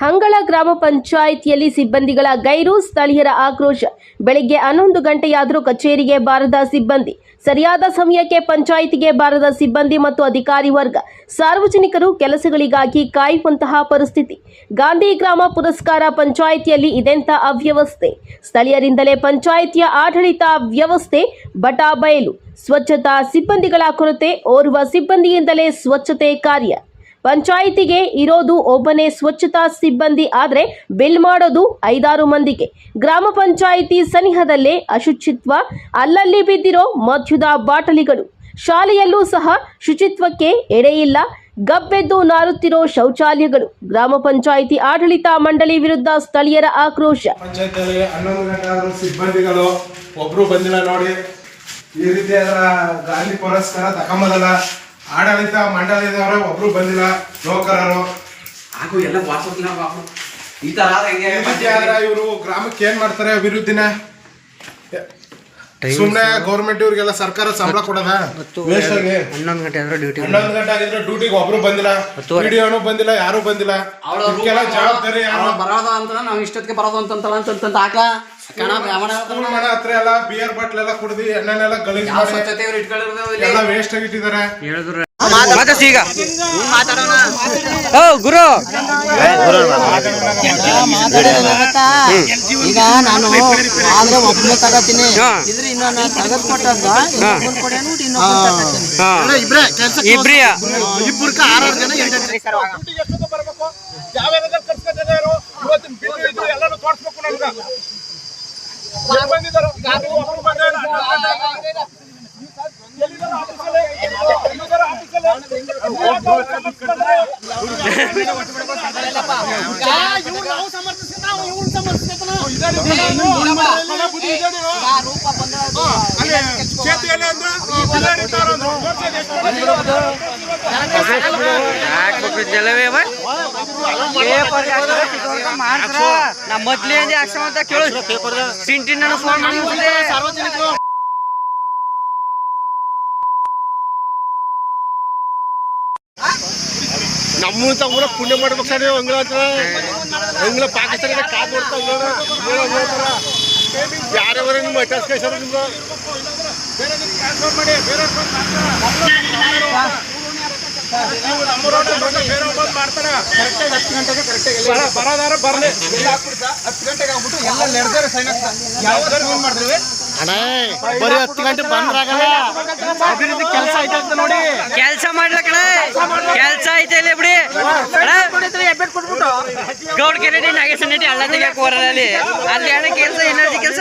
ಹಂಗಳ ಗ್ರಾಮ ಪಂಚಾಯಿತಿಯಲ್ಲಿ ಸಿಬ್ಬಂದಿಗಳ ಗೈರು ಸ್ಥಳೀಯರ ಆಕ್ರೋಶ. ಬೆಳಿಗ್ಗೆ ಹನ್ನೊಂದು ಗಂಟೆಯಾದರೂ ಕಚೇರಿಗೆ ಬಾರದ ಸಿಬ್ಬಂದಿ. ಸರಿಯಾದ ಸಮಯಕ್ಕೆ ಪಂಚಾಯಿತಿಗೆ ಬಾರದ ಸಿಬ್ಬಂದಿ ಮತ್ತು ಅಧಿಕಾರಿ ವರ್ಗ. ಸಾರ್ವಜನಿಕರು ಕೆಲಸಗಳಿಗಾಗಿ ಕಾಯುವಂತಹ ಪರಿಸ್ಥಿತಿ. ಗಾಂಧಿ ಗ್ರಾಮ ಪುರಸ್ಕಾರ ಪಂಚಾಯಿತಿಯಲ್ಲಿ ಇದೆಂಥ ಅವ್ಯವಸ್ಥೆ. ಸ್ಥಳೀಯರಿಂದಲೇ ಪಂಚಾಯಿತಿಯ ಆಡಳಿತ ವ್ಯವಸ್ಥೆ ಬಟಾ ಬಯಲು ಸ್ವಚ್ಛತಾ ಸಿಬ್ಬಂದಿಗಳ ಕೊರತೆ. ಓರ್ವ ಸಿಬ್ಬಂದಿಯಿಂದಲೇ ಸ್ವಚ್ಛತೆ ಕಾರ್ಯ. ಪಂಚಾಯಿತಿಗೆ ಇರೋದು ಒಬ್ಬನೇ ಸ್ವಚ್ಛತಾ ಸಿಬ್ಬಂದಿ ಆದರೆ ಬಿಲ್ ಮಾಡೋದು ಐದಾರು ಮಂದಿಗೆ. ಗ್ರಾಮ ಪಂಚಾಯಿತಿ ಸನಿಹದಲ್ಲೇ ಅಶುಚಿತ್ವ, ಅಲ್ಲಲ್ಲಿ ಬಿದ್ದಿರೋ ಮದ್ಯದ ಬಾಟಲಿಗಳು. ಶಾಲೆಯಲ್ಲೂ ಸಹ ಶುಚಿತ್ವಕ್ಕೆ ಎಡೆಯಿಲ್ಲ ಗಬ್ಬೆದ್ದು ನಾರುತ್ತಿರೋ ಶೌಚಾಲಯಗಳು. ಗ್ರಾಮ ಪಂಚಾಯಿತಿ ಆಡಳಿತ ಮಂಡಳಿ ವಿರುದ್ಧ ಸ್ಥಳೀಯರ ಆಕ್ರೋಶ. ಸಿಬ್ಬಂದಿಗಳು ಒಬ್ರು ಬಂದಿಲ್ಲ ನೋಡಿ. ಈ ರೀತಿ ಅದರ ಪುರಸ್ಕಾರ ತಗೊಂಬದಲ್ಲ. ಆಡಳಿತ ಮಂಡಳಿದವರು ಒಬ್ರು ಬಂದಿಲ್ಲ ನೌಕರರು. ಹಾಗೂ ಎಲ್ಲ ವಾಟ್ಸಪ್ ಬಾಬು ಈ ತರ ಆದ್ರೆ ಹೆಂಗೆ ಇವರು ಗ್ರಾಮಕ್ಕೆ ಏನ್ ಮಾಡ್ತಾರೆ ಅಭಿವೃದ್ಧಿನ? ಸುಮ್ನೆ ಗೌರ್ಮೆಂಟ್ ಇವ್ರಿಗೆಲ್ಲ ಸರ್ಕಾರ ಸಂಬಳ ಕೊಡದ? ವೇಸ್ಟ್ ಆಗಿ. ಹನ್ನೊಂದು ಗಂಟೆ ಆದ್ರೆ ಡ್ಯೂಟಿ ಹನ್ನೊಂದು ಗಂಟೆ ಆಗಿದ್ರೆ ಡ್ಯೂಟಿಗೆ ಒಬ್ರು ಬಂದಿಲ್ಲ. ವಿಡಿಯೋನು ಬಂದಿಲ್ಲ ಯಾರು ಬಂದಿಲ್ಲ. ಇದಕ್ಕೆಲ್ಲ ಜವಾಬ್ದಾರಿ ಬರೋದು ಅಂತ ನಾವು ಇಷ್ಟೊತ್ತಿಗೆ ಬರೋದು ಅಂತಂತಲ್ಲ ಅಂತಂತ ಆಕ ಮನೆ ಹತ್ರ ಎಲ್ಲ ಬಿಯರ್ ಬಾಟ್ಲ್ ಎಲ್ಲ ಕುಡ್ದು ಎಣ್ಣೆನೆಲ್ಲ ಗಲೀಜ್ ಎಲ್ಲ ವೇಸ್ಟ್ ಆಗಿಟ್ಟಿದ್ದಾರೆ ಹೇಳಿದ್ರು. ಈಗ. ಗುರು. ಈಗ ನಾನು ಆದ್ರೆ ಒಬ್ಬನೇ ತಗತೀನಿ. ಇದ್ರೆ ಇನ್ನೊಂದು ತಗದ್ಕೊಟ್ಟಂತ ಇನ್ನೊಬ್ಬನ್ ಕೊಡಿ ಅಂದ್ಬಿಟ್ಟು ಇನ್ನೊಬ್ಬನ್ ತಗತೀನಿ. ಹಾ. ಇಬ್ರೇ ಕೆಲ್ಸ ಇಬ್ರಿಯ. ಇಬ್ಬರ್ಕ ಆರಾರು ಜನ ಎಂಟು ಹಾಕ್ಬೇಕು ಜಲವೇ ಬಾ ನಾ ಮೊದ್ಲೇ ಅಂದೆ ಅಕ್ಷಮ ಅಂತ ಕೇಳು ಫೋನ್ ಮಾಡಿ ಊರ ಪುಣ್ಯ ಮಾಡ್ಬೇಕು ಸರ್ ಹಂಗ್ಲ ಅಂಗಳ ಪಾಕಿಸ್ತಾನ ಕಾದ್ ಯಾರ್ಯಾವ ನಿಮ್ಮ ಅಟ್ಯಾಸ್ ಸರ್ ನಿಮ್ದು ಬರೋದಾರ ಬರ್ಲಿ. ಅಣ್ಣ ಬರೀ ಹತ್ತು ಗಂಟೆ ಬಂದ್ರಾಗಲ್ಲ ಅಭಿವೃದ್ಧಿ ಕೆಲಸ ಐತೆ ಅಂತ ನೋಡಿ. ಕೆಲಸ ಮಾಡ್ಲ ಕಡೆ ಕೆಲಸ ಐತೆ ಇಲ್ಲಿ ಬಿಡಿ. ಗೌಡ್ ಕೆರೆಡಿ ನಾಗೇಶ್ ನಟಿ ಹಳ್ಳ ತೆಗಿಯಕ್ ಹೋರಲ್ಲಿ ಅಲ್ಲಿ ಏನೋ ಕೆಲಸ ಎನರ್ಜಿ ಕೆಲಸ?